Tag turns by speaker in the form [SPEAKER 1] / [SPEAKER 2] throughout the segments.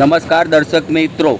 [SPEAKER 1] નમસ્કાર દર્શક મિત્રો.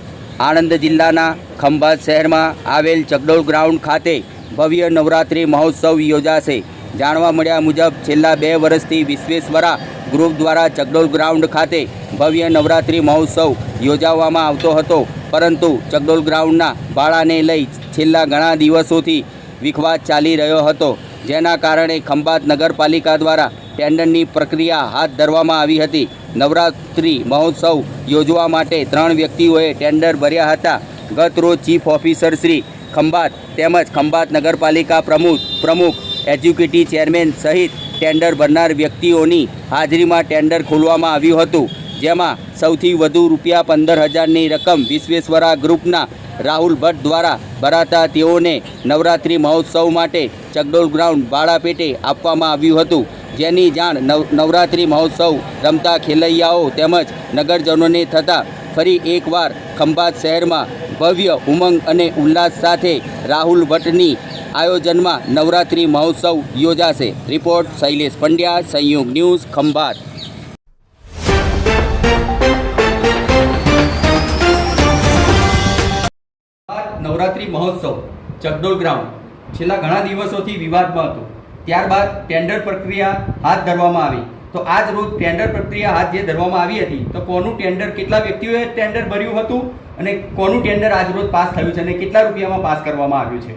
[SPEAKER 1] આણંદ જિલ્લાના ખંભાત શહેરમાં આવેલ ચકડોળ ગ્રાઉન્ડ ખાતે ભવ્ય નવરાત્રિ મહોત્સવ યોજાશે. જાણવા મળ્યા મુજબ છેલ્લા બે વર્ષથી વિશ્વેશ્વરા ગ્રુપ દ્વારા ચગડોળ ગ્રાઉન્ડ ખાતે ભવ્ય નવરાત્રિ મહોત્સવ યોજાવામાં આવતો હતો. પરંતુ ચગડોળ ગ્રાઉન્ડના ભાડાને લઈ છેલ્લા ઘણા દિવસોથી વિખવાદ ચાલી રહ્યો હતો. જેના કારણે ખંભાત નગરપાલિકા દ્વારા ટેન્ડરની પ્રક્રિયા હાથ ધરવામાં આવી હતી. નવરાત્રિ મહોત્સવ યોજવા માટે ત્રણ વ્યક્તિઓએ ટેન્ડર ભર્યા હતા. ગત રોજ ચીફ ઓફિસર શ્રી ખંભાત તેમજ ખંભાત નગરપાલિકા પ્રમુખ પ્રમુખ એજ્યુકેટી ચેરમેન સહિત ટેન્ડર ભરનાર વ્યક્તિઓની હાજરીમાં ટેન્ડર ખોલવામાં આવ્યું હતું. જેમાં સૌથી વધુ રૂપિયા પંદર હજારની રકમ વિશ્વેશ્વરા ગ્રુપના રાહુલ ભટ્ટ દ્વારા ભરાતા તેઓને નવરાત્રિ મહોત્સવ માટે ચગડોલ ગ્રાઉન્ડ ભાડા પેટે આપવામાં આવ્યું હતું. જેની જાણ નવ, નવરાત્રિ મહોત્સવ રમતા ખેલૈયાઓ તેમજ નગરજનોને થતાં ફરી એકવાર ખંભાત શહેરમાં ભવ્ય ઉમંગ અને ઉલ્લાસ સાથે રાહુલ ભટ્ટની આયોજનમાં નવરાત્રિ મહોત્સવ યોજાશે. રિપોર્ટ શૈલેષ પંડ્યા સંયુક્ત ન્યૂઝ ખંભાત. નવરાત્રિ મહોત્સવ, ચકડોલ ગ્રાઉન્ડ. છેલ્લા ઘણા દિવસોથી વિવાદમાં હતો. ત્યારબાદ ટેન્ડર પ્રક્રિયા હાથ ધરવામાં આવી. તો આજ રોજ ટેન્ડર પ્રક્રિયા હાથ જે ધરવામાં આવી હતી, તો કોનું ટેન્ડર, કેટલા વ્યક્તિઓએ ટેન્ડર ભર્યું હતું અને કોનું ટેન્ડર આજ રોજ પાસ થયું છે અને કેટલા રૂપિયામાં પાસ કરવામાં આવ્યું છે?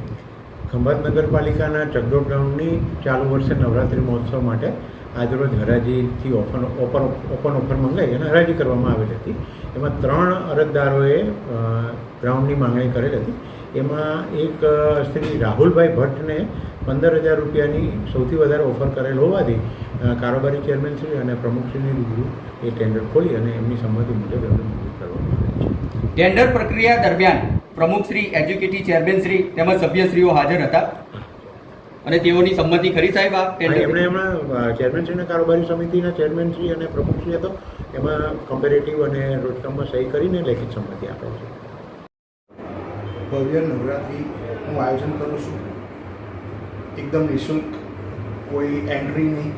[SPEAKER 2] ખંભાત નગરપાલિકાના ચગડોળ ગ્રાઉન્ડની ચાલુ વર્ષે નવરાત્રિ મહોત્સવ માટે આજરોજ હરાજીથી ઓપન ઓપન ઓપન ઓફર મંગાવી અને હરાજી કરવામાં આવેલી હતી. એમાં ત્રણ અરજદારોએ ગ્રાઉન્ડની માંગણી કરેલ હતી. એમાં એક શ્રી રાહુલભાઈ ભટ્ટને પંદર હજાર રૂપિયાની સૌથી વધારે ઓફર કરેલ હોવાથી કારોબારી ચેરમેન શ્રી અને પ્રમુખશ્રીની રૂબરૂ એ ટેન્ડર ખોલી અને એમની સંમતિ મુજબ એમને મંજૂર કરવામાં આવી છે.
[SPEAKER 1] ટેન્ડર પ્રક્રિયા દરમિયાન પ્રમુખશ્રી એજ્યુકેટી ચેરમેન શ્રી તેમજ સભ્યશ્રીઓ હાજર હતા. અને તેઓની સંમતિ ખરી સાહેબ આ
[SPEAKER 2] એમણે એમણે ચેરમેનશ્રીના કારોબારી સમિતિના ચેરમેનશ્રી અને પ્રમુખશ્રી હતો. એમાં કમ્પેરેટિવ અને રોજકામમાં સહી કરીને લેખિત સંમતિ આપે છે.
[SPEAKER 3] ભવ્ય નવરાત્રિ હું આયોજન કરું છું. એકદમ નિઃશુલ્ક. કોઈ એન્ટ્રી નહીં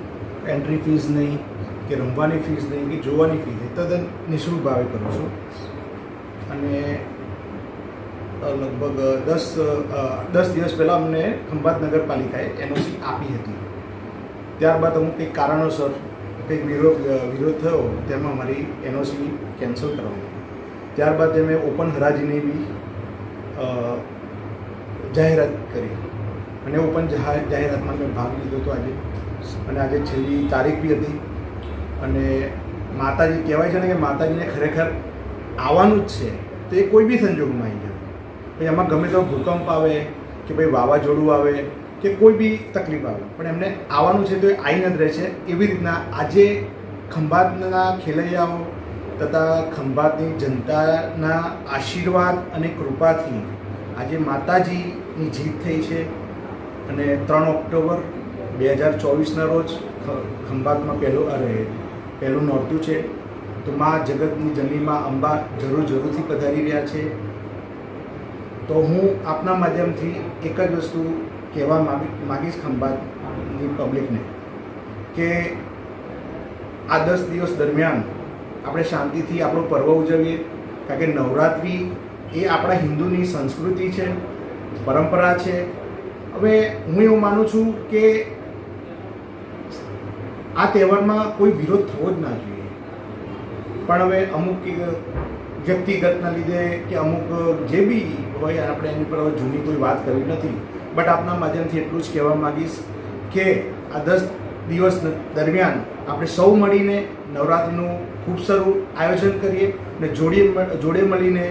[SPEAKER 3] એન્ટ્રી ફીસ નહીં કે રમવાની ફીસ નહીં કે જોવાની ફીસ નહીં. તદ્દન નિઃશુલ્ક ભાવે કરું છું. અને લગભગ દસ દસ દિવસ પહેલાં અમને ખંભાત નગરપાલિકાએ એનઓસી આપી હતી. ત્યારબાદ અમુક કંઈક કારણોસર, કંઈક વિરોધ વિરોધ થયો, તેમાં મારી એનઓસી કેન્સલ કરવાની ત્યારબાદ મેં ઓપન હરાજીની બી જાહેરાત કરી. અને ઓપન જાહેર જાહેરાતમાં મેં ભાગ લીધો હતો આજે. અને આજે છેલ્લી તારીખ બી હતી. અને માતાજી, કહેવાય છે ને કે માતાજીને ખરેખર આવવાનું જ છે. તો કોઈ બી સંજોગમાં આવી જાય પછી એમાં ગમે તો ભૂકંપ આવે કે ભાઈ વાવાઝોડું આવે કે કોઈ બી તકલીફ આવે. પણ એમને આવવાનું છે તો એ આવીને જ રહે છે. એવી રીતના આજે ખંભાતના ખેલૈયાઓ તથા ખંભાતની જનતાના આશીર્વાદ અને કૃપાથી આજે માતાજીની જીત થઈ છે અને ત્રણ ઓક્ટોબર બે હજાર ચોવીસના રોજ ખંભાતમાં પહેલું, અરે, પહેલું નોરતું છે. તો મા જગતની જનીમાં અંબા જરૂર જરૂરથી પધારી રહ્યા છે. તો હું આપના માધ્યમથી એક જ વસ્તુ કહેવા માગી માગીશ ખંભાતની પબ્લિકને કે આ દસ દિવસ દરમિયાન આપણે શાંતિથી આપણો પર્વ ઉજવીએ, કારણ કે નવરાત્રિ એ આપણા હિન્દુની સંસ્કૃતિ છે, પરંપરા છે. હવે હું એવું માનું છું કે આ તહેવારમાં કોઈ વિરોધ થવો જ ના જોઈએ. પણ હવે અમુક વ્યક્તિગતના લીધે કે અમુક જે બી હોય આપણે એની પર હવે જૂની કોઈ વાત કરવી નથી. બટ આપના માધ્યમથી એટલું જ કહેવા માગીશ કે આ દસ દિવસ દરમિયાન આપણે સૌ મળીને નવરાત્રિનું ખૂબ સારું આયોજન કરીએ અને જોડે જોડે મળીને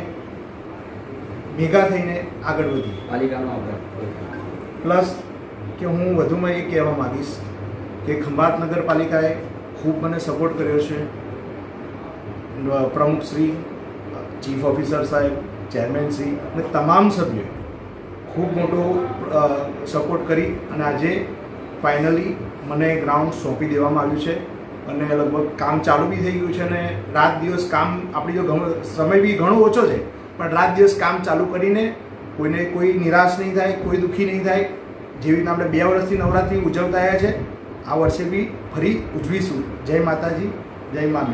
[SPEAKER 3] ભેગા થઈને આગળ વધીએ.
[SPEAKER 1] પાલિકાનો આભાર.
[SPEAKER 3] પ્લસ કે હું વધુમાં એ કહેવા માગીશ કે ખંભાત નગરપાલિકાએ ખૂબ મને સપોર્ટ કર્યો છે. પ્રમુખશ્રી ચીફ ઓફિસર સાહેબ ચેરમેન શ્રી અને તમામ સભ્યોએ ખૂબ મોટો સપોર્ટ કરી અને આજે ફાઇનલી મને ગ્રાઉન્ડ સોંપી દેવામાં આવ્યું છે અને લગભગ કામ ચાલુ બી થઈ ગયું છે અને રાત દિવસ કામ આપણી જો ઘણો, સમય બી ઘણો ઓછો છે, પણ રાત દિવસ કામ ચાલુ કરીને કોઈને કોઈ નિરાશ નહીં થાય, કોઈ દુઃખી નહીં થાય, જેવી રીતે આપણે બે વર્ષથી નવરાત્રિ ઉજવતા આવ્યા છે, આ વર્ષે બી ફરી ઉજવીશું. જય માતાજી, જય મા.